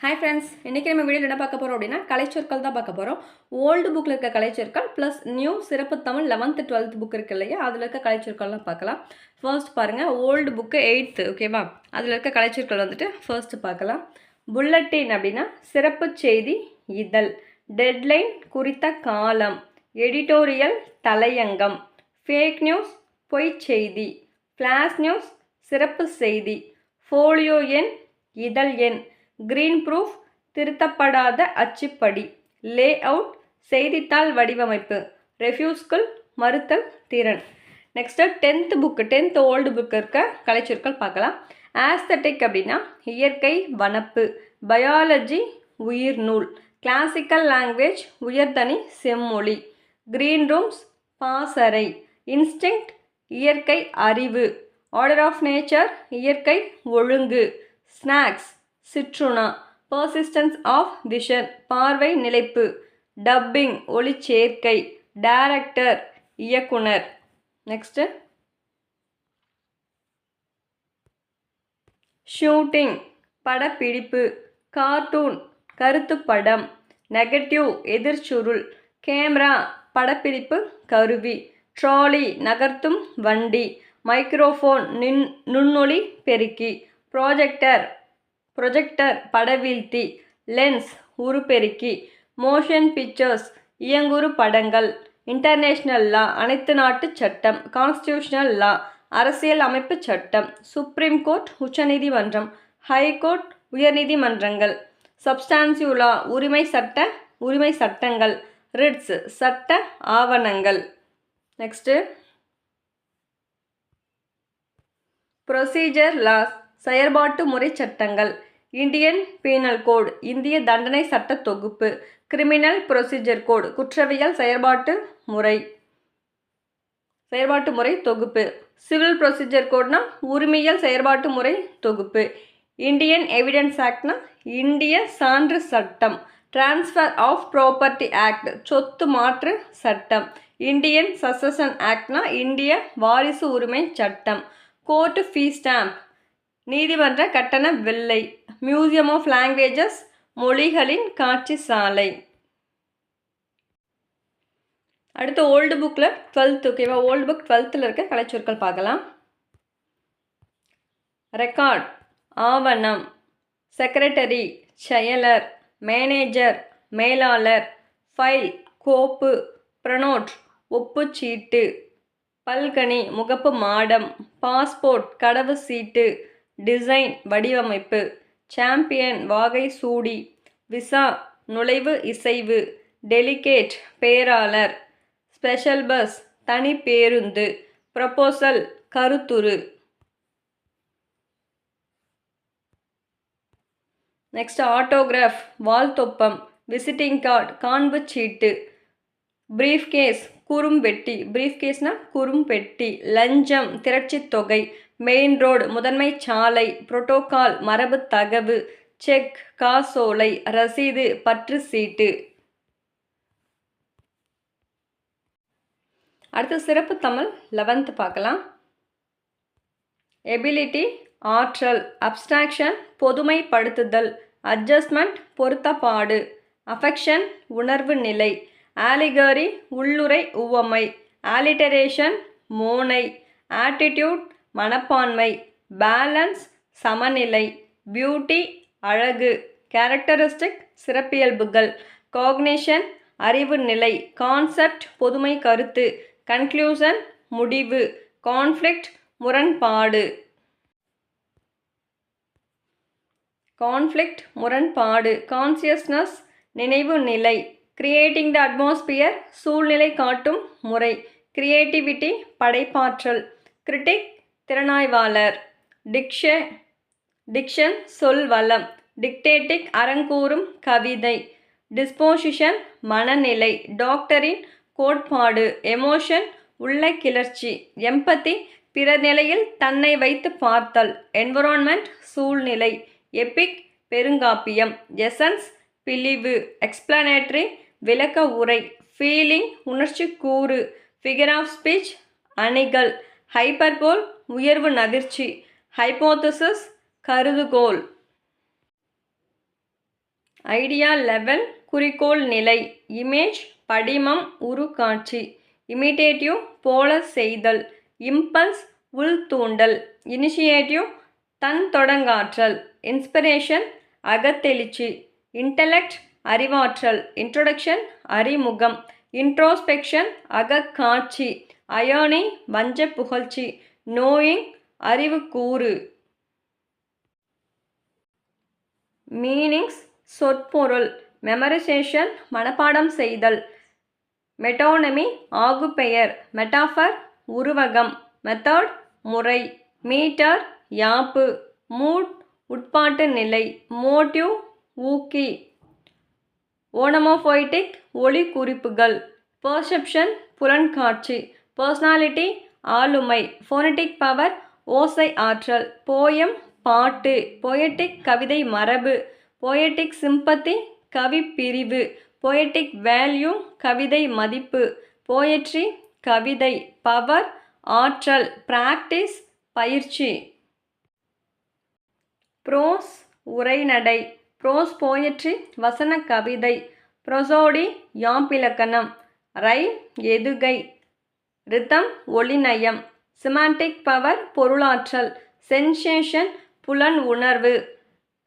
Hi friends இன்றைக்கி நம்ம video என்ன பார்க்க போகிறோம் அப்படின்னா கலைச்சொற்கள் தான் பார்க்க போகிறோம் ஓல்டு புக்கில் இருக்க கலைச்சொற்கள் ப்ளஸ் நியூ சிறப்பு தமிழ் லெவன்த்து டுவெல்த் புக் இருக்கு இல்லையா? அதில் இருக்க கலைச்சொற்கள்லாம் பார்க்கலாம். ஃபர்ஸ்ட் பாருங்கள் ஓல்டு புக்கு எயித்து ஓகேவா அதில் இருக்க கலைச்சொற்கள் வந்துட்டு ஃபர்ஸ்ட்டு பார்க்கலாம். புல்லட்டின் அப்படின்னா சிறப்பு செய்தி இதழ். டெட்லைன் குறித்த காலம். எடிட்டோரியல் தலையங்கம். ஃபேக் நியூஸ் பொய் செய்தி. ஃப்ளாஷ் நியூஸ் சிறப்பு செய்தி. ஃபோலியோ எண் இதழ் எண். கிரீன் ப்ரூஃப் திருத்தப்படாத அச்சுப்படி. லே அவுட் செய்தித்தாள் வடிவமைப்பு. ரெஃப்யூஸ்கள் மறுத்தல் திறன். Next tenth book tenth old book இருக்க கலைச்சொற்கள் பார்க்கலாம். ஆஸ்தட்டிக் அப்படின்னா இயற்கை வனப்பு. பயாலஜி உயிர் நூல். கிளாசிக்கல் லாங்குவேஜ் உயர்தனி செம்மொழி. கிரீன் ரூம்ஸ் பாசறை. இன்ஸ்டிங்க்ட் இயற்கை அறிவு. ஆர்டர் ஆஃப் நேச்சர் இயற்கை ஒழுங்கு. ஸ்நாக்ஸ் சிற்றுணா பர்சிஸ்டன்ஸ் ஆஃப் விஷன் பார்வை நிலைப்பு டப்பிங் ஒளிச்சேர்க்கை டைரக்டர் இயக்குனர். நெக்ஸ்ட்டு ஷூட்டிங் படப்பிடிப்பு கார்ட்டூன் கருத்துப்படம் நெகட்டிவ் எதிர்ச்சுருள் கேமரா படப்பிடிப்பு கருவி ட்ராலி நகர்த்தும் வண்டி மைக்ரோஃபோன் நின் நுண்ணொளி பெருக்கி ப்ராஜெக்டர் ப்ரொஜெக்டர் படவீழ்த்தி லென்ஸ் உருப்பெருக்கி மோஷன் பிக்சர்ஸ் இயங்குறு படங்கள் இன்டர்நேஷ்னல் லா அனைத்து நாட்டு சட்டம் கான்ஸ்டியூஷனல் லா அரசியல் அமைப்பு சட்டம் சுப்ரீம் கோர்ட் உச்சநீதிமன்றம் ஹைகோர்ட் உயர்நீதிமன்றங்கள் சப்ஸ்டான்சிவ் லா உரிமை சட்ட உரிமை சட்டங்கள் ரிட்ஸ் சட்ட ஆவணங்கள். நெக்ஸ்ட்டு. ப்ரொசீஜர் லாஸ் செயற்பாட்டு முறை சட்டங்கள் இந்தியன் பீனல் கோட் இந்திய தண்டனை சட்ட தொகுப்பு கிரிமினல் ப்ரொசீஜர் கோடு குற்றவியல் செயற்பாட்டு முறை செயற்பாட்டு முறை தொகுப்பு. சிவில் ப்ரொசீஜர் கோட்னா உரிமையல் செயற்பாட்டு முறை தொகுப்பு. இந்தியன் எவிடன்ஸ் ஆக்ட்னா இந்திய சான்று சட்டம். டிரான்ஸ்ஃபர் ஆஃப் ப்ராப்பர்ட்டி ஆக்ட் சொத்து மாற்று சட்டம். இந்தியன் சசஷன் ஆக்ட்னா இந்திய வாரிசு உரிமை சட்டம். கோர்ட்டு ஃபீ ஸ்டாம்ப் நீதிமன்ற கட்டண வெள்ளை மியூசியம் ஆஃப் லாங்குவேஜஸ் மொழிகளின் காட்சி சாலை அடுத்து ஓல்டு புக்கில் டுவெல்த் ஓகேவா ஓல்டு புக் டுவெல்த்தில் இருக்க கலைச்சொற்கள் பார்க்கலாம். ரெக்கார்ட் ஆவணம் செக்ரட்டரி செயலர் மேனேஜர் மேலாளர் ஃபைல் கோப்பு ப்ரனோட் ஒப்புச்சீட்டு பல்கனி முகப்பு மாடம் பாஸ்போர்ட் கடவு சீட்டு டிசைன் வடிவமைப்பு. சாம்பியன் வாகை சூடி விசா நுழைவு இசைவு டெலிகேட் பேராளர் ஸ்பெஷல் பஸ் தனி பேருந்து ப்ரப்போசல் கருத்துரு. நெக்ஸ்ட் ஆட்டோகிராஃப் வால்தொப்பம் விசிட்டிங் கார்டு காண்பு சீட்டு ப்ரீஃப் கேஸ் குறும்பெட்டி ப்ரீஃப் கேஸ்னால் குறும்பெட்டி லஞ்சம் திரட்சி தொகை மெயின் ரோடு முதன்மை சாலை புரோட்டோகால் மரபு தகவு செக் காசோலை ரசீது பற்று சீட்டு. அடுத்து சிறப்பு தமிழ் லெவன்த்து பார்க்கலாம். எபிலிட்டி ஆற்றல் அப்ஸ்ட்ராக்ஷன் பொதுமைப்படுத்துதல் அட்ஜஸ்ட்மெண்ட் பொருத்தப்பாடு அஃபெக்ஷன் உணர்வு நிலை ஆலிகரி உள்ளுரை உவமை ஆலிட்டரேஷன் மோனை ஆட்டிடியூட் மனப்பான்மை பேலன்ஸ் சமநிலை பியூட்டி அழகு கேரக்டரிஸ்டிக் சிறப்பியல்புகள் காக்னிஷன் அறிவு நிலை கான்செப்ட் பொதுமை கருத்து கன்க்ளூசன் முடிவு கான்ஃப்ளிக்ட் முரண்பாடு. கான்ஃப்ளிக்ட் முரண்பாடு கான்சியஸ்னஸ் நினைவு நிலை கிரியேட்டிங் த அட்மாஸ்பியர் சூழ்நிலை காட்டும் முறை கிரியேட்டிவிட்டி படைப்பாற்றல் கிரிட்டிக் திறனாய்வாளர். டிக்ஷே டிக்ஷன் சொல் வளம். டிக்டேட்டிக் அறங்கூறும் கவிதை. டிஸ்போசிஷன் மனநிலை. டாக்டரின் கோட்பாடு. எமோஷன் உள்ள கிளர்ச்சி. எம்பத்தி பிற நிலையில் தன்னை வைத்து பார்த்தல். என்விரான்மெண்ட் சூழ்நிலை. எபிக் பெருங்காப்பியம். எசன்ஸ் பிழிவு. எக்ஸ்பிளனேட்ரி விளக்க உரை. ஃபீலிங் உணர்ச்சி கூறு. ஃபிகர் ஆஃப் ஸ்பீச் அணிகள். ஹைப்பர்போல் உயர்வு நதிர்ச்சி ஹைப்போதசிஸ் கருதுகோள். ஐடியா லெவல் குறிக்கோள் நிலை. இமேஜ் படிமம் உரு காட்சி இமிட்டேட்டிவ் போல செய்தல். இம்பல்ஸ் உள்தூண்டல். இனிஷியேட்டிவ் தன் தொடங்காற்றல். இன்ஸ்பிரேஷன் அகத்தெளிச்சி இன்டலெக்ட் அறிவாற்றல். இன்ட்ரொடக்ஷன் அறிமுகம். இன்ட்ரோஸ்பெக்ஷன் அகக்காட்சி. அயோனி வஞ்ச புகழ்ச்சி. நோயிங் அறிவுக்கூறு. மீனிங்ஸ் சொற்பொருள். மெமரிசேஷன் மனப்பாடம் செய்தல். மெட்டோனமி ஆகுபெயர். மெட்டாஃபர் உருவகம். மெத்தட் முறை. மீட்டர் யாப்பு. மூட் உட்பாட்டு நிலை. மோட்டிவ் ஊக்கி. ஓனமோஃபோய்டிக் ஒளி குறிப்புகள். பர்செப்ஷன் புலன்காட்சி. பர்சனாலிட்டி ஆளுமை ஃபோனட்டிக் பவர் ஓசை ஆற்றல் போயம் பாட்டு பொயட்டிக் கவிதை மரபு பொயட்டிக் சிம்பத்தி கவி பிரிவு பொயட்டிக் வேல்யூ கவிதை மதிப்பு போயட்ரி கவிதை பவர் ஆற்றல் பிராக்டிஸ் பயிற்சி. ப்ரோஸ் உரைநடை ப்ரோஸ் போயட்ரி வசன கவிதை ப்ரொசோடி யாம்பிலக்கணம் ரை எதுகை ரிதம் ஒளிநயம் சிமாண்டிக் பவர் பொருளாற்றல். சென்சேஷன் புலன் உணர்வு.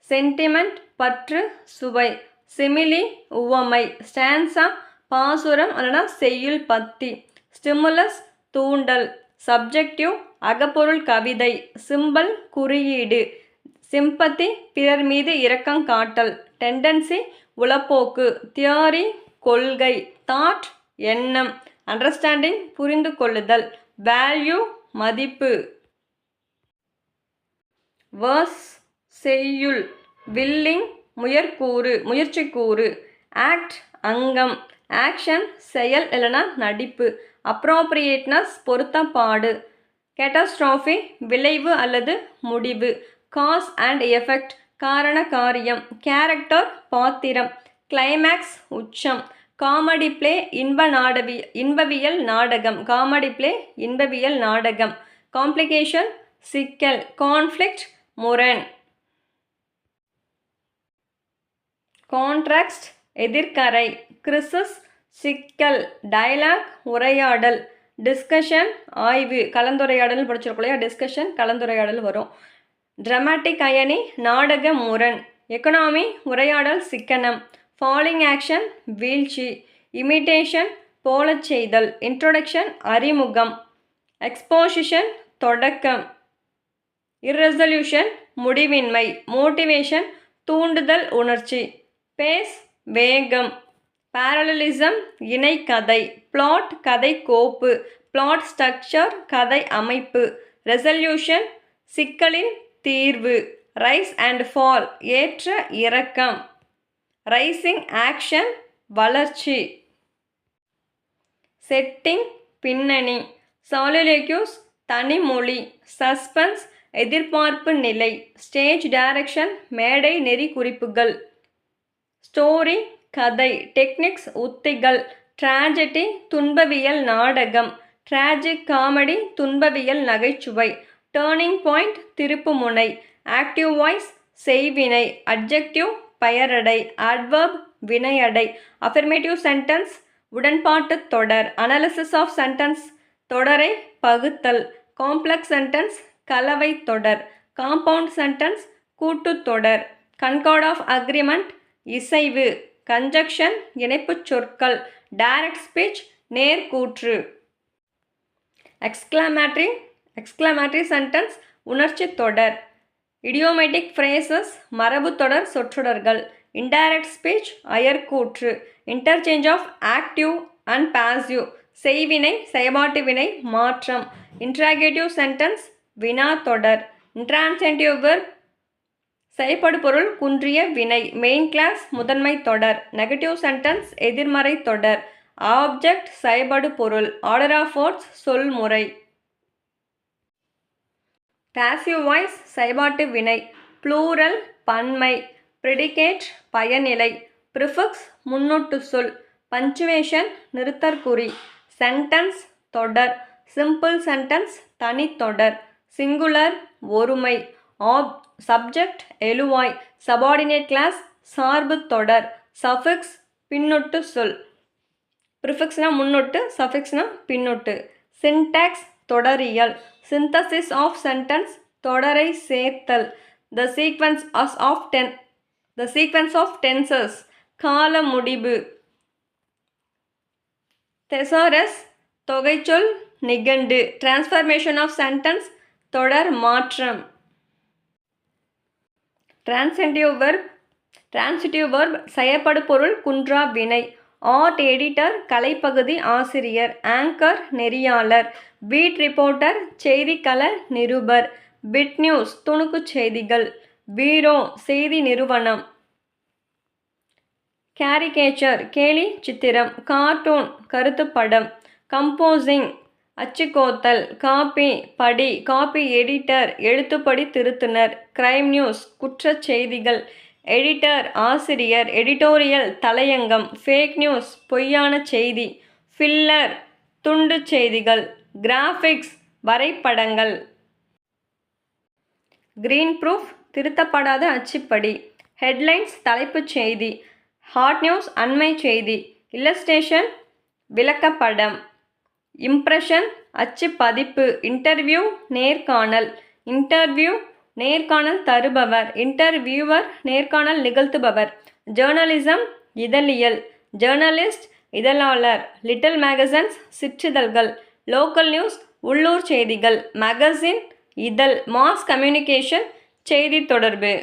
சென்டிமெண்ட் பற்று சுவை. சிமிலி உவமை. ஸ்டான்சா பாசுரம் அல்லனா செய்யுள் பத்தி. ஸ்டிமுலஸ் தூண்டல். சப்ஜெக்டிவ் அகப்பொருள் கவிதை. சிம்பல் குறியீடு. சிம்பத்தி பிறர் மீது இரக்கம் காட்டல். டெண்டன்சி உளப்போக்கு. தியாரி கொள்கை. தாட் எண்ணம். அண்டர்ஸ்டாண்டிங் புரிந்து கொள்ளுதல். வேல்யூ மதிப்பு. வேர்ஸ் செய்யுள். வில்லிங் முயற்கூறு முயற்சிக்கூறு. ஆக்ட் அங்கம். ஆக்ஷன் செயல் இல்லைனா நடிப்பு. அப்ரோப்ரியேட்னஸ் பொருத்தப்பாடு. கேட்டாஸ்ட்ராஃபி விளைவு அல்லது முடிவு. காஸ் அண்ட் எஃபெக்ட் காரண காரியம். கேரக்டர் பாத்திரம். கிளைமேக்ஸ் உச்சம். காமெடி பிளே இன்ப நாடவி இன்பவியல் நாடகம். காமெடி பிளே இன்பவியல் நாடகம். காம்ப்ளிகேஷன் சிக்கல். கான்ஃப்ளிக்ட் முரண். கான்ட்ராக்ட் எதிர்கரை கிறிசஸ் சிக்கல். டயலாக் உரையாடல். டிஸ்கஷன் ஆய்வு. கலந்துரையாடல் படிச்சிருக்கோம் இல்லையா? டிஸ்கஷன் கலந்துரையாடல் வரும். ட்ரமாட்டிக் அயனி நாடக முரண். எக்கனாமி உரையாடல் சிக்கனம். ஃபாலிங் ஆக்ஷன் வீழ்ச்சி. இமிட்டேஷன் போலச் செய்தல். இன்ட்ரொடக்ஷன் அறிமுகம். எக்ஸ்போசிஷன் தொடக்கம். இர்ரெசல்யூஷன் முடிவின்மை. மோட்டிவேஷன் தூண்டுதல் உணர்ச்சி. பேஸ் வேகம். பேரலிசம் இணை கதை பிளாட் கதை கோப்பு. பிளாட் ஸ்ட்ரக்சர் கதை அமைப்பு. ரெசல்யூஷன் சிக்கலின் தீர்வு. ரைஸ் அண்ட் ஃபால் ஏற்ற இறக்கம். ரைசிங் ஆக்ஷன் வளர்ச்சி. செட்டிங் பின்னணி. சாலிலேக்யூஸ் தனிமொழி சஸ்பென்ஸ் எதிர்பார்ப்பு நிலை. ஸ்டேஜ் டைரக்ஷன் மேடை நெறி குறிப்புகள். ஸ்டோரி கதை. டெக்னிக்ஸ் உத்திகள். ட்ராஜடி துன்பவியல் நாடகம். ட்ராஜிக் காமெடி துன்பவியல் நகைச்சுவை. டேர்னிங் பாயிண்ட் திருப்புமுனை ஆக்டிவ் வாய்ஸ் செய்வினை. அட்ஜெக்டிவ் பெயரடை அட்வர்ப் வினையடை அஃபர்மேட்டிவ் சென்டென்ஸ் உடன்பாட்டு தொடர் அனாலிசிஸ் ஆஃப் சென்டென்ஸ் தொடரை பகுத்தல் காம்ப்ளெக்ஸ் சென்டென்ஸ் கலவை தொடர் காம்பவுண்ட் சென்டென்ஸ் கூட்டுத்தொடர் கன்கார்ட் ஆஃப் அக்ரிமெண்ட் இசைவு கன்ஜக்ஷன் இணைப்புச் சொற்கள் டைரக்ட் ஸ்பீச் நேர்கூற்று. எக்ஸ்கிளாமேட்ரி எக்ஸ்கிளாமேட்ரி சென்டென்ஸ் உணர்ச்சி தொடர். இடியோமேட்டிக் ஃப்ரேசஸ் மரபு தொடர் சொற்றொடர்கள் indirect speech அயர்கூற்று interchange of active and passive செய்வினை செயல்பாட்டு வினை மாற்றம் இன்ட்ராகேட்டிவ் சென்டென்ஸ் வினா தொடர் இன்ட்ரான்சென்டிவ் வெர்ப் செயல்படு பொருள் குன்றிய வினை மெயின் கிளாஸ் முதன்மை தொடர் நெகட்டிவ் சென்டென்ஸ் எதிர்மறை தொடர் ஆப்ஜெக்ட் செயல்படு பொருள் ஆர்டர் ஆஃப் வேர்ட்ஸ் சொல்முறை. பேசிவ் வாய்ஸ் செயல்பாட்டு வினை ப்ளூரல் பன்மை ப்ரிடிகேட் பயனிலை ப்ரிஃபிக்ஸ் முன்னொட்டு சொல் பஞ்சுவேஷன் நிறுத்தற்குறி சென்டென்ஸ் தொடர் சிம்பிள் சென்டென்ஸ் தனித்தொடர் சிங்குலர் ஒருமை ஆப் சப்ஜெக்ட் எழுவாய் சபார்டினேட் கிளாஸ் சார்பு தொடர் சஃபிக்ஸ் பின்னொட்டு சொல் ப்ரிஃபிக்ஸ்னால் முன்னொட்டு சஃபிக்ஸ்னால் பின்னொட்டு. சின்டாக்ஸ் தொடரியல். சிந்தசிஸ் ஆஃப் சென்டென்ஸ் தொடரை சேர்த்தல். The sequence as of ten the sequence of tenses கால முடிவு. தெசாரஸ் தொகைச்சொல் நிகண்டு. டிரான்ஸ்ஃபர்மேஷன் ஆஃப் சென்டென்ஸ் தொடர் மாற்றம். டிரான்சென்டிவ் வெர்ப் டிரான்சிட்டிவ் வெர்ப் செயற்படு பொருள் குன்றா வினை. ஆர்ட் எடிட்டர் கலைப்பகுதி ஆசிரியர். ஆங்கர் நெறியாளர். பீட் ரிப்போர்ட்டர் செய்திக்கள நிருபர். பிட் நியூஸ் துணுக்குச் செய்திகள். பீரோ செய்தி நிறுவனம். கேரிகேச்சர் கேலி சித்திரம். கார்ட்டூன் கருத்துப்படம் கம்போசிங் அச்சுக்கோத்தல். காப்பி படி. காப்பி எடிட்டர் எழுத்துப்படி திருத்துனர். கிரைம் நியூஸ் குற்றச் செய்திகள். எடிட்டர் ஆசிரியர். எடிட்டோரியல் தலையங்கம். ஃபேக் நியூஸ் பொய்யான செய்தி. ஃபில்லர் துண்டு செய்திகள். கிராஃபிக்ஸ் வரைபடங்கள். கிரீன் ப்ரூஃப் திருத்தப்படாத அச்சுப்படி. ஹெட்லைன்ஸ் தலைப்புச் செய்தி. ஹாட் நியூஸ் அண்மை செய்தி. இல்லஸ்டேஷன் விளக்கப்படம். இம்ப்ரெஷன் அச்சு பதிப்பு இன்டர்வியூ நேர்காணல். இன்டர்வியூ நேர்காணல் தருபவர். இன்டர்வியூவர் நேர்காணல் நிகழ்த்துபவர். ஜேர்னலிசம் இதழியல். ஜேர்னலிஸ்ட் இதழாளர். லிட்டில் மேகசன்ஸ் சிற்றிதழ்கள். லோக்கல் நியூஸ் உள்ளூர் செய்திகள் மேகசின் இதழ் மாஸ் கம்யூனிகேஷன் செய்தி தொடர்பு.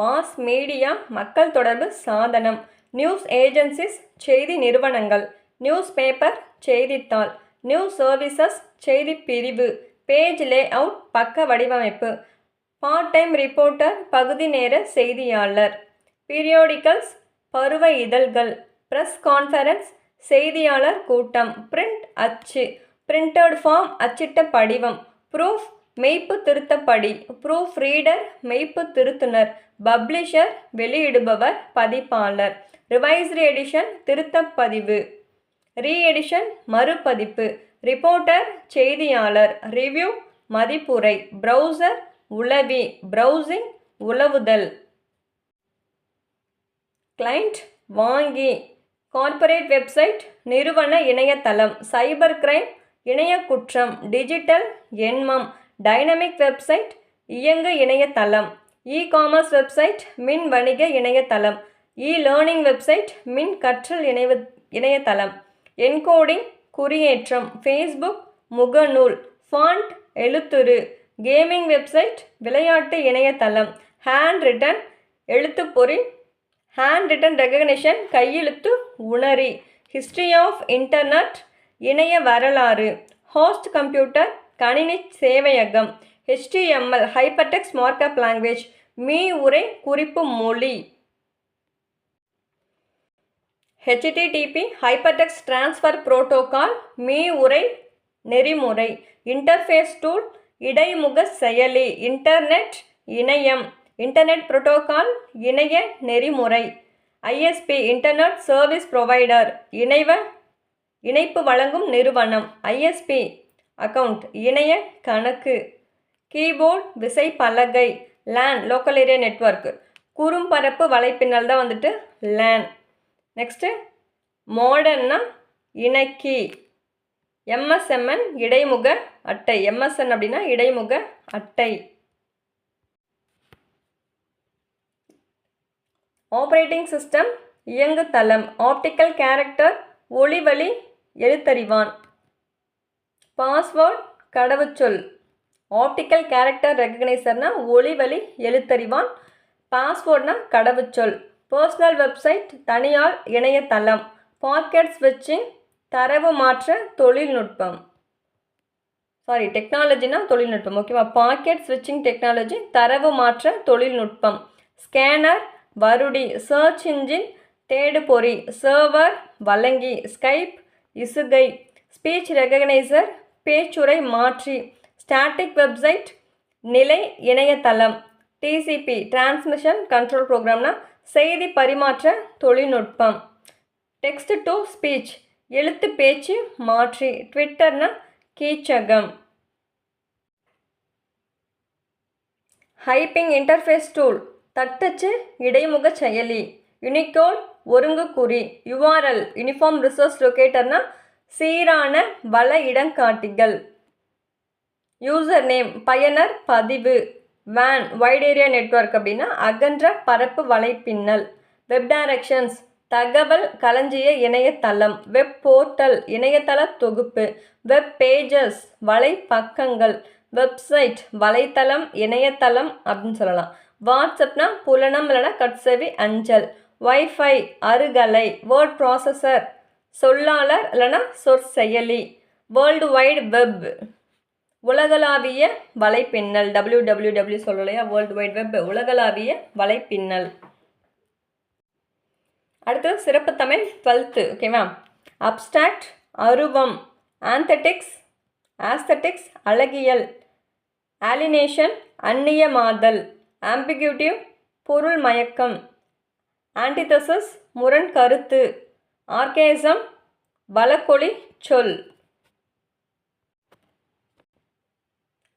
மாஸ் மீடியா மக்கள் தொடர்பு சாதனம். நியூஸ் ஏஜென்சிஸ் செய்தி நிறுவனங்கள். நியூஸ் பேப்பர் செய்தித்தாள். நியூஸ் சர்வீசஸ் செய்தி பிரிவு. பேஜ் லே அவுட் பக்க வடிவமைப்பு. பார்ட் டைம் ரிப்போர்ட்டர் பகுதி நேர செய்தியாளர். பீரியோடிக்கல்ஸ் பருவ இதழ்கள். ப்ரெஸ் கான்ஃபரன்ஸ் செய்தியாளர் கூட்டம் பிரிண்ட் அச்சு பிரிண்டட் ஃபார்ம் அச்சிட்ட படிவம் ப்ரூஃப் மெய்ப்பு திருத்தப்படி ப்ரூஃப் ரீடர் மெய்ப்பு திருத்துனர் பப்ளிஷர் வெளியிடுபவர் பதிப்பாளர் ரிவைஸ்டு எடிஷன் திருத்தப்பதிவு ரீஎடிஷன் மறுபதிப்பு ரிப்போர்ட்டர் செய்தியாளர் ரிவ்யூ மதிப்புரை ப்ரௌசர் உளவி ப்ரௌசிங் உளவுதல். கிளைண்ட் வாங்கி கார்ப்பரேட் வெப்சைட் நிறுவன இணையதளம் சைபர் கிரைம் இணைய குற்றம் டிஜிட்டல் எண்மம் டைனமிக் வெப்சைட் இயங்கு இணையதளம் இ காமர்ஸ் வெப்சைட் மின் வணிக இணையதளம் இ லேர்னிங் வெப்சைட் மின் கற்றல் இணைய இணையதளம் என்கோடிங் குறியேற்றம் ஃபேஸ்புக் முகநூல் ஃபாண்ட் எழுத்துரு கேமிங் வெப்சைட் விளையாட்டு இணையதளம் ஹேண்ட் ரிட்டன் எழுத்துப்பொறி ஹேண்ட் ரிட்டன் ரெகக்னிஷன் கையெழுத்து உணரி. ஹிஸ்ட்ரி ஆஃப் இன்டர்நெட் இணைய வரலாறு. ஹோஸ்ட் கம்ப்யூட்டர் கணினி சேவையகம். ஹெச்டிஎம்எல் ஹைப்பர்டெக்ஸ் மார்க்அப் லாங்குவேஜ் மீ உரை குறிப்பு மொழி. ஹெச்டிடிபி ஹைப்பர்டெக்ஸ் டிரான்ஸ்ஃபர் புரோட்டோகால் மீ உரை நெறிமுறை. இன்டர்ஃபேஸ் டூல் இடைமுக செயலி. இன்டர்நெட் இணையம். இன்டர்நெட் புரோட்டோகால் இணைய நெறிமுறை. ஐஎஸ்பி இன்டர்நெட் சர்வீஸ் ப்ரொவைடர் இணைவ இணைப்பு வழங்கும் நிறுவனம். ஐஎஸ்பி அக்கவுண்ட் இணைய கணக்கு. கீபோர்ட் விசைப்பலகை லேன் லோக்கல் ஏரியா நெட்வொர்க். குறும்பரப்பு வலைப்பின்னல் தான் வந்துட்டு லேன். நெக்ஸ்ட்டு மாடர்னா இணக்கி. எம்எஸ்எம்என் இடைமுக அட்டை. எம்எஸ்என் அப்படின்னா இடைமுக அட்டை. ஆப்ரேட்டிங் சிஸ்டம் இயங்குதளம் ஆப்டிக்கல் கேரக்டர் ஒளிவழி எழுத்தறிவான். பாஸ்வேர்ட் கடவுச்சொல் ஆப்டிக்கல் கேரக்டர் ரெக்கக்னைசர்னால் ஒளிவழி எழுத்தறிவான். பாஸ்வேர்ட்னா கடவுச்சொல் பர்சனல் வெப்சைட் தனியார் இணையதளம் பாக்கெட் ஸ்விட்சிங் தரவு மாற்ற தொழில்நுட்பம். சாரி டெக்னாலஜினா தொழில்நுட்பம். ஓகேவா? பாக்கெட் ஸ்விட்சிங் டெக்னாலஜி தரவு மாற்ற தொழில்நுட்பம். ஸ்கேனர் வருடி சர்ச் இன்ஜின் தேடுபொறி சர்வர் வழங்கி ஸ்கைப் இசுகை ஸ்பீச் ரெகக்னைசர் பேச்சுரை மாற்றி ஸ்டாட்டிக் வெப்சைட் நிலை இணையதளம் டிசிபி டிரான்ஸ்மிஷன் கண்ட்ரோல் ப்ரோக்ராம்னா செய்தி பரிமாற்ற தொழில்நுட்பம் டெக்ஸ்ட் டு ஸ்பீச் எழுத்து பேச்சு மாற்றி ட்விட்டர்னா கீச்சகம். ஹைப்பிங் இன்டர்ஃபேஸ் டூல் தட்டச்சு இடைமுக செயலி. யூனிகோட் ஒருங்கு குறி யுஆர்எல் யூனிஃபார்ம் ரிசோர்ஸ் லொக்கேட்டர்னா சீரான வள இடங்காட்டிகள் யூசர் நேம் பயனர் பதிவு. வேன் வைட் ஏரியா நெட்வொர்க் அப்படின்னா அகன்ற பரப்பு வலைப்பின்னல். வெப் டைரக்ஷன்ஸ் தகவல் களஞ்சிய இணையதளம். வெப் போர்ட்டல் இணையதள தொகுப்பு. Web pages வலைப்பக்கங்கள். வெப்சைட் வலைத்தளம் இணையதளம் அப்படின்னு சொல்லலாம். வாட்ஸ்அப்னா புலனம் இல்லைனா கட்செவி அஞ்சல். வைஃபை அருகலை வேர்ட் ப்ராசஸர் சொல்லாளர் இல்லைனா சொற்செயலி. வேர்ல்டு வைடு வெப் உலகளாவிய வலைப்பின்னல். டபிள்யூ டபிள்யூ டபிள்யூ சொல்லலையா? வேர்ல்டு வைட் வெப் உலகளாவிய வலைப்பின்னல். அடுத்தது சிறப்பு தமிழ் டுவெல்த்து ஓகேவா அப்டாக்ட் அருவம் ஆந்தட்டிக்ஸ் ஆஸ்தட்டிக்ஸ் அழகியல் ஆலினேஷன் அந்நியமாதல். ஆம்பிகியூட்டிவ் பொருள் மயக்கம். ஆன்டிதசஸ் முரண் கருத்து. ஆர்கேசம் வழக்கொலி சொல்.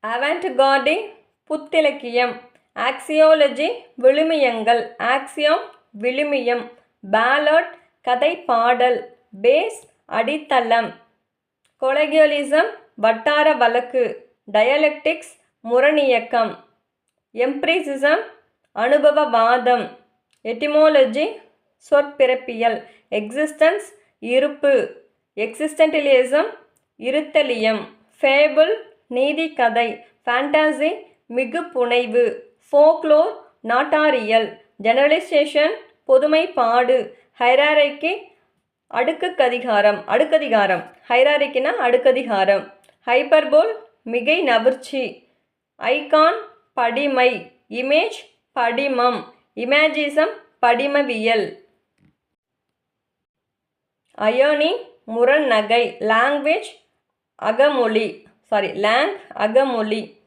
அவன்ட்கார்டி புத்திலக்கியம். ஆக்சியோலஜி விழுமியங்கள். ஆக்சியோம் விழுமியம். பேலட் கதை பாடல் பேஸ் அடித்தளம். கொலகியலிசம் வட்டார வழக்கு. டயலெக்டிக்ஸ் முரணியக்கம் எம்ப்ரிசிசம் அனுபவவாதம் எட்டிமோலஜி சொற்பிறப்பியல் எக்ஸிஸ்டன்ஸ் இருப்பு எக்ஸிஸ்டன்டிலிசம் இருத்தலியம் ஃபேபிள் நீதிக்கதை ஃபேண்டாசி மிகு புனைவு ஃபோக்லோர் நாட்டாரியல் ஜெனரலைசேஷன் பொதுமைப்பாடு ஹைராரைக்கு அடுக்குக்கதிகாரம் அடுக்கதிகாரம் ஹைராரிக்கினா அடுக்கதிகாரம் ஹைப்பர்போல் மிகை நவிர்ச்சி ஐகான் படிமை. இமேஜ் படிமம். இமேஜிசம் படிமவியல். அயோனி முரண்நகை. லாங்குவேஜ் அகமொழி. சாரி லேங் அகமொழி.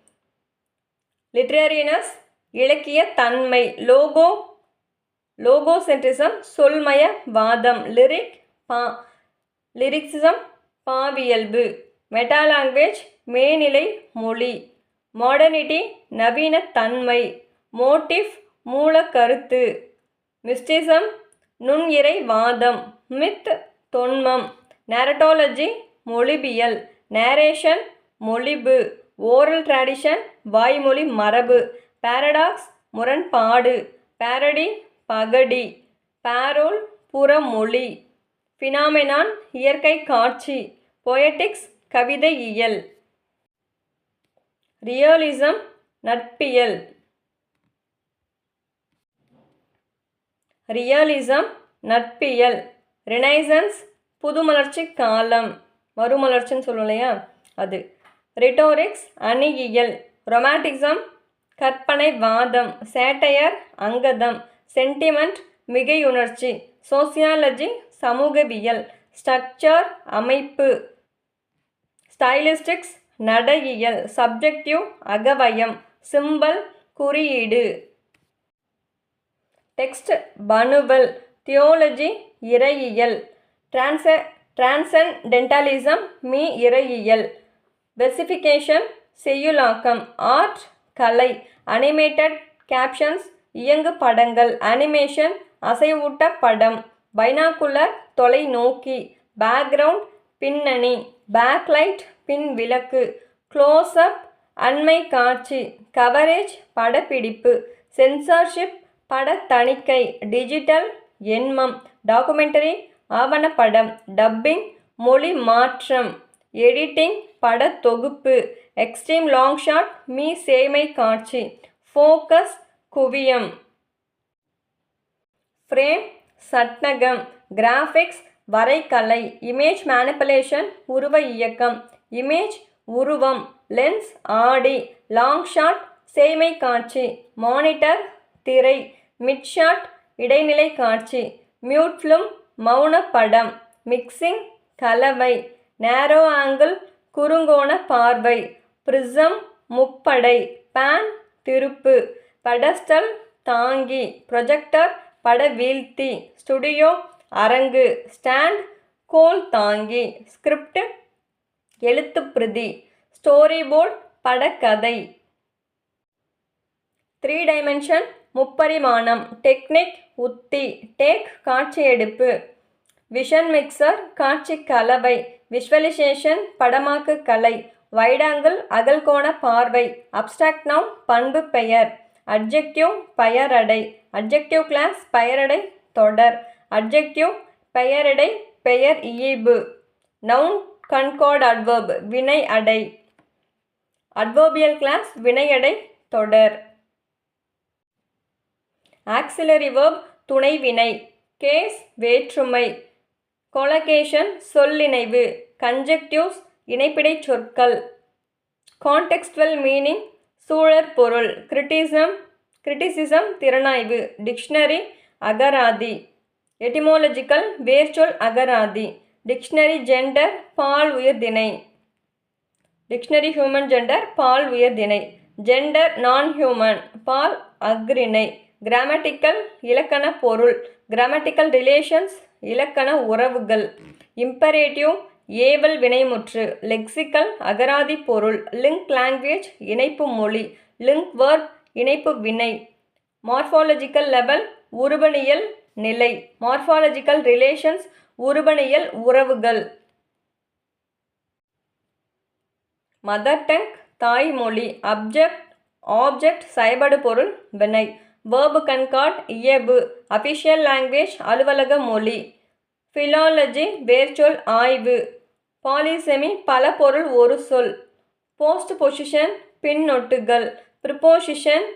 லிட்ரேரியனஸ் இலக்கிய தன்மை. லோகோ லோகோசென்ட்ரிசம் சொல்மய வாதம். லிரிக் பா லிரிக்ஸிசம் பாவியல்பு. மெட்டா லாங்குவேஜ் மேநிலை மொழி. மாடர்னிட்டி நவீன தன்மை மோட்டிவ் மூலக்கருத்து மிஸ்டிசம் நுண்இறை வாதம் மித் தொன்மம் நேரட்டாலஜி மொழிபியல் நேரேஷன் மொழிபு ஓரல் ட்ராடிஷன் வாய்மொழி மரபு பாரடாக்ஸ் முரண்பாடு பேரடி பகடி பேரோல் புறமொழி ஃபினாமினான் இயற்கை காட்சி பொயட்டிக்ஸ் கவிதை இயல் ரியலிசம் நட்பியல். ரியலிசம் நட்பியல். ரினைசன்ஸ் புதுமலர்ச்சி காலம். மறுமலர்ச்சின்னு சொல்லுவோம் இல்லையா? அது. ரிட்டோரிக்ஸ் அணியியல். ரொமாட்டிசம் கற்பனை வாதம். சேட்டையர் அங்கதம். சென்டிமெண்ட் மிகையுணர்ச்சி. சோசியாலஜி சமூகவியல். ஸ்ட்ரக்சர் அமைப்பு. ஸ்டைலிஸ்டிக்ஸ் நடையியல் சப்ஜெக்டிவ் அகவயம் சிம்பல் குறியீடு. டெக்ஸ்ட் பனுவல் தியோலஜி இறையியல். டிரான்ச டிரான்சன்டென்டலிசம் மீ இறையியல். வெசிஃபிகேஷன் செய்யுளாக்கம். ஆர்ட் கலை. அனிமேட்டட் கேப்ஷன்ஸ் இயங்கு படங்கள். அனிமேஷன் அசைவூட்ட படம். பைனாகுலர் தொலைநோக்கி. பேக்ரவுண்ட் பின்னணி பேக்லைட் பின் விளக்கு க்ளோஸ்அப் அண்மை காட்சி கவரேஜ் படப்பிடிப்பு சென்சார்ஷிப் பட தணிக்கை டிஜிட்டல் எண்மம் டாக்குமெண்டரி ஆவணப்படம் டப்பிங் மொழி மாற்றம் எடிட்டிங் படத்தொகுப்பு எக்ஸ்ட்ரீம் லாங் ஷாட் மீ சேமை காட்சி ஃபோக்கஸ் குவியம். ஃப்ரேம் சட்னகம் கிராஃபிக்ஸ் வரைகலை இமேஜ் மேனிப்புலேஷன் உருவ இயக்கம் இமேஜ் உருவம் லென்ஸ் ஆடி லாங் ஷாட் சேமை காட்சி மானிட்டர் திரை மிட் ஷாட் இடைநிலை காட்சி மியூட் ஃபிலிம் மௌன படம் மிக்சிங் கலவை நேரோ ஆங்கிள் குறுங்கோண பார்வை பிரிசம் முப்படை பேன் திருப்பு படஸ்டல் தாங்கி ப்ரொஜெக்டர் பட வீழ்த்தி ஸ்டுடியோ அரங்கு. ஸ்டாண்ட் கோல் தாங்கி. ஸ்கிரிப்ட் எழுத்துப்பிரதி. ஸ்டோரி போர்ட் படக்கதை. த்ரீ டைமென்ஷன் முப்பரிமாணம். டெக்னிக் உத்தி. டேக் காட்சியெடுப்பு விஷன் மிக்சர் காட்சி கலவை. விஷுவலைசேஷன் படமாக்கு கலை. வைடாங்கிள் அகல்கோண பார்வை. அப்டிராக்ட் நவுன் பண்பு பெயர். அட்ஜெக்டிவ் பெயரடை. அட்ஜெக்டிவ் கிளாஸ் பெயரடை தொடர். அட்ஜெக்டிவ் பெயரடை பெயர் இயைபு நவுன் கன்கார்ட் அட்வர்ப் வினை அடை. அட்வர்பியல் கிளாஸ் வினையடை தொடர். ஆக்சிலரி வேர்ப் துணை வினை. கேஸ் வேற்றுமை. கொலகேஷன் சொல்லிணைவு. கன்ஜெக்டிவ்ஸ் இணைப்பிடை சொற்கள். கான்டெக்ஸ்டுவல் மீனிங் சூழற் பொருள். கிரிட்டிசம் கிரிட்டிசிசம் திறனாய்வு. டிக்ஷனரி அகராதி. எட்டிமோலஜிக்கல் வேர்ச்சொல் அகராதி. டிக்ஷனரி ஜெண்டர் பால் உயர் திணை. டிக்ஷனரி ஹியூமன் ஜெண்டர் பால் உயர் திணை. ஜெண்டர் நான் ஹியூமன் பால் அக்ரிணை கிராமட்டிக்கல் இலக்கண பொருள். கிராமட்டிக்கல் ரிலேஷன்ஸ் இலக்கண உறவுகள். இம்பரேட்டிவ் ஏவல் வினைமுற்று. லெக்சிக்கல் அகராதி பொருள். லிங்க் லாங்குவேஜ் இணைப்பு மொழி. லிங்க் வேர்ப் இணைப்பு வினை. மார்ஃபாலஜிக்கல் லெவல் உருவனியல் நிலை. மார்ஃபாலஜிக்கல் ரிலேஷன்ஸ் உருபணியல் உறவுகள். மதர் டங் தாய்மொழி. அப்ஜெக்ட் ஆப்ஜெக்ட் செயல்படு பொருள் வினை. வேர்பு கண்காட் இயல்பு. அஃபிஷியல் லாங்குவேஜ் அலுவலக மொழி. ஃபிலாலஜி வேர்ச்சொல் ஆய்வு. பாலிசெமி பல பொருள் ஒரு சொல். போஸ்ட் பொசிஷன் பின்னொட்டுகள். ப்ரிப்போசிஷன்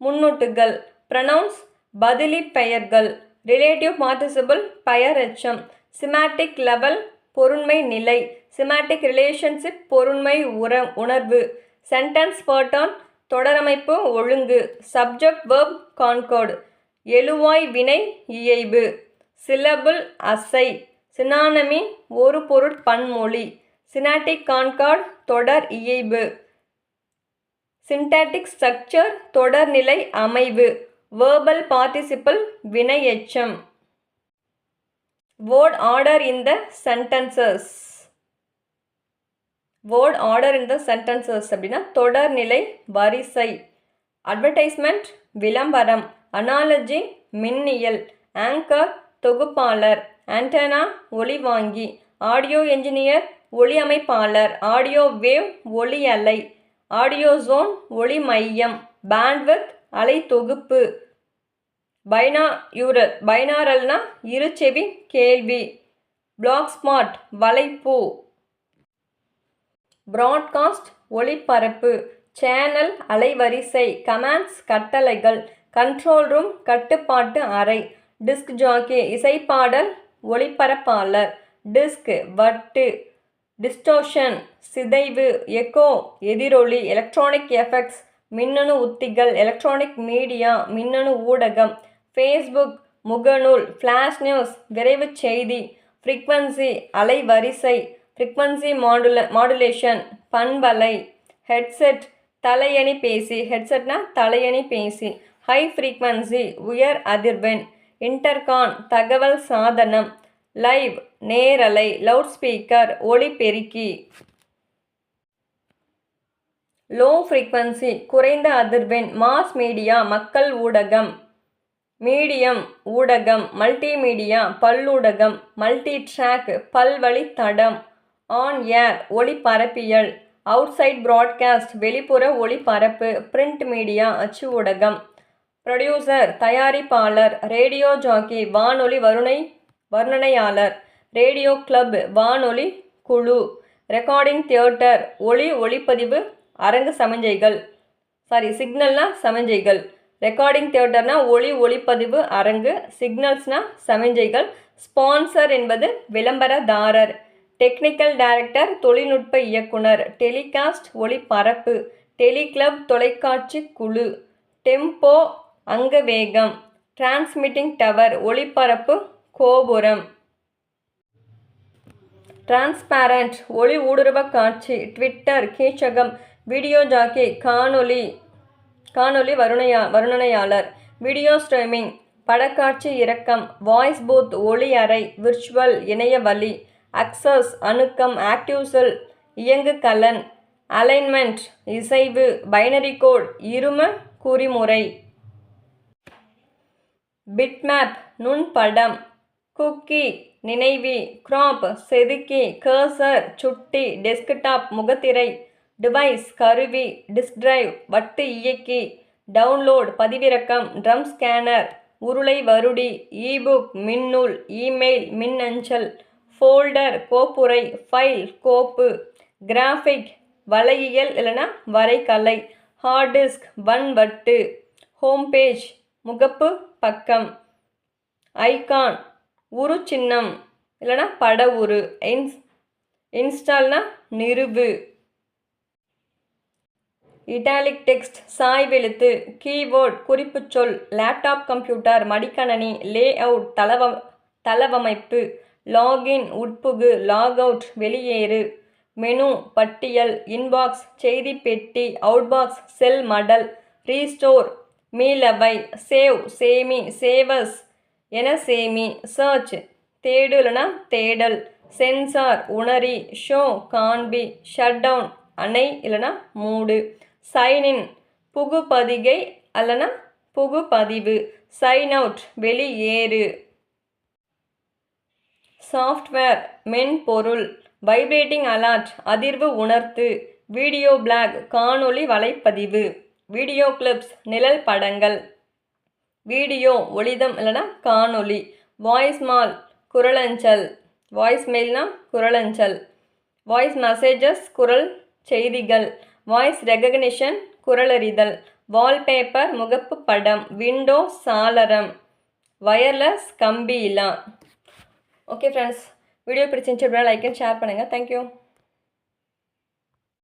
முன்னொட்டுகள். ப்ரனவுன்ஸ் பதிலி பெயர்கள். ரிலேட்டிவ் பார்ட்டிசிபிள் பெயரெச்சம். சிமாட்டிக் லெவல் பொருண்மை நிலை. சிமாட்டிக் ரிலேஷன்ஷிப் பொருண்மை உற உணர்வு. சென்டென்ஸ் பர்டான் தொடரமைப்பு ஒழுங்கு. சப்ஜெக்ட் வேர்ப் கான்கோடு எழுவாய் வினை இயைபு சிலபுல் அசை. சினானமி ஒரு பொருட் பன்மொழி. சினாட்டிக் கான்கார்ட் தொடர் இயைபு சின்டாட்டிக் ஸ்ட்ரக்சர் தொடர்நிலை அமைவு. வேர்பல் பார்ட்டிசிபிள் வினை எச்சம் word order in the sentences word order in the sentences அப்படின்னா தொடர்நிலை வரிசை அட்வர்டைஸ்மெண்ட் விளம்பரம் அனாலஜி மின்னியல் ஆங்கர் தொகுப்பாளர் ஆண்டனா ஒளிவாங்கி ஆடியோ என்ஜினியர் ஒளி அமைப்பாளர் ஆடியோ வேவ் ஒளி அலை ஆடியோ ஜோன் ஒளி மையம் பேண்ட்வித் அலை தொகுப்பு பைனாயூரல் பைனாரல்னா இருசெவி கேள்வி. பிளாக் ஸ்மார்ட் வலைப்பூ. ப்ராட்காஸ்ட் ஒளிபரப்பு. சேனல் அலைவரிசை. கமாண்ட்ஸ் கட்டளைகள். கண்ட்ரோல் ரூம் கட்டுப்பாட்டு அறை. டிஸ்க் ஜாக்கி இசைப்பாடல் ஒளிபரப்பாளர். டிஸ்க் வட்டு. டிஸ்டோஷன் சிதைவு. எக்கோ எதிரொலி. Electronic effects. மின்னணு உத்திகள் எலக்ட்ரானிக் மீடியா மின்னணு ஊடகம் ஃபேஸ்புக் முகநூல் ஃப்ளாஷ் நியூஸ் விரைவு செய்தி ஃப்ரீக்வன்சி அலைவரிசை ஃப்ரீக்வன்சி மாடுல மாடுலேஷன் பண்பலை ஹெட்செட் தலையணி பேசி ஹெட்செட்னா தலையணி பேசி ஹை ஃப்ரீக்வன்சி உயர் அதிர்வெண் இன்டர்கான் தகவல் சாதனம் லைவ் நேரலை லவுட் ஸ்பீக்கர் ஒளிபெருக்கி லோ ஃப்ரீக்வன்சி குறைந்த அதிர்வெண் மாஸ் மீடியா மக்கள் ஊடகம். மீடியம் ஊடகம் மல்டிமீடியா பல்லூடகம் மல்டி ட்ராக் பல்வழி தடம் ஆன் ஏர் ஒளிபரப்பியல் அவுட்சைட் ப்ராட்காஸ்ட் வெளிப்புற ஒளிபரப்பு பிரிண்ட் மீடியா அச்சு ஊடகம். ப்ரொடியூசர் தயாரிப்பாளர் ரேடியோ ஜாக்கி வானொலி வருணை வர்ணனையாளர் ரேடியோ கிளப் வானொலி குழு. ரெக்கார்டிங் தியேட்டர் ஒளி ஒளிப்பதிவு அரங்கு சமஞ்சைகள். சாரி சிக்னல்னா சமஞ்சைகள். ரெக்கார்டிங் தியேட்டர்னா ஒளி ஒளிப்பதிவு அரங்கு. சிக்னல்ஸ்னால் சமிஞ்சைகள். ஸ்பான்சர் என்பது விளம்பரதாரர். டெக்னிக்கல் டைரக்டர் தொழில்நுட்ப இயக்குனர். டெலிகாஸ்ட் ஒளிபரப்பு. டெலிகிளப் தொலைக்காட்சி குழு. டெம்போ அங்கவேகம். டிரான்ஸ்மிட்டிங் டவர் ஒளிபரப்பு கோபுரம். டிரான்ஸ்பேரண்ட் ஒளி ஊடுருவ காட்சி. ட்விட்டர் கீச்சகம். வீடியோ ஜாக்கி காணொலி காணொலி வருணையா வருணனையாளர். வீடியோ ஸ்ட்ரீமிங் படக்காட்சி இறக்கம் வாய்ஸ் பூத் ஒளி அறை விர்ச்சுவல் இணைய வழி அக்சஸ் அணுக்கம் ஆக்டிவ் செல் இயங்கு கலன் அலைன்மெண்ட் இசைவு பைனரி கோட் இரும குறிமுறை. பிட்மேப் நுண்படம் குக்கி நினைவி கிராப் செதுக்கி கர்சர் சுட்டி டெஸ்க்டாப் முகத்திரை டிவைஸ் கருவி டிஸ்க் டிரைவ் வட்டு இயக்கி டவுன்லோட் பதிவிறக்கம் ட்ரம் ஸ்கேனர் உருளை வருடி இபுக் மின்னூல் இமெயில் மின்னஞ்சல் ஃபோல்டர் கோப்புரை ஃபைல் கோப்பு கிராஃபிக் வலையியல் இல்லைன்னா வரைகலை ஹார்ட் டிஸ்க் வன்வட்டு ஹோம் பேஜ் முகப்பு பக்கம் ஐகான் உரு சின்னம் இல்லைனா பட உரு இன்ஸ் இன்ஸ்டால்னா நிறுவு. இட்டாலிக் டெக்ஸ்ட் சாய்வெழுத்து கீபோர்ட் குறிப்புச் சொல் லேப்டாப் கம்ப்யூட்டர் மடிக்கணனி லே அவுட் தளவ தளவமைப்பு லாகின் உட்புகு லாக் அவுட் வெளியேறு மெனு பட்டியல் இன்பாக்ஸ் செய்தி பெட்டி அவுட்பாக்ஸ் செல் மடல் ரீஸ்டோர் மீளவை சேவ் சேமி சேவஸ் என சேமி சர்ச் தேடுலனா தேடல் சென்சார் உணரி ஷோ காண்பி ஷட் டவுன் அணை இல்லைனா மூடு. சைன்இன் புகுபதிகை அல்லனா புகுபதிவு. சைன் அவுட் வெளியேறு. சாஃப்ட்வேர் மென்பொருள். வைப்ரேட்டிங் அலர்ட் அதிர்வு உணர்த்து. வீடியோ பிளாக் காணொளி வலைப்பதிவு. வீடியோ கிளிப்ஸ் நிழல் படங்கள். வீடியோ ஒளிதம் இல்லைனா காணொளி. வாய்ஸ் மால் குரலஞ்சல். வாய்ஸ் மெயில்னா குரலஞ்சல். வாய்ஸ் மெசேஜஸ் குரல் செய்திகள். வாய்ஸ் ரெகக்னிஷன் குரலறிதல் வால்பேப்பர் முகப்பு படம் விண்டோ சாளரம் வயர்லெஸ் கம்பியிலா. ஓகே ஃப்ரெண்ட்ஸ் வீடியோ பிடிச்சிருந்துச்சு அப்படின்னா லைக் அண்ட் ஷேர் பண்ணுங்கள் தேங்க்யூ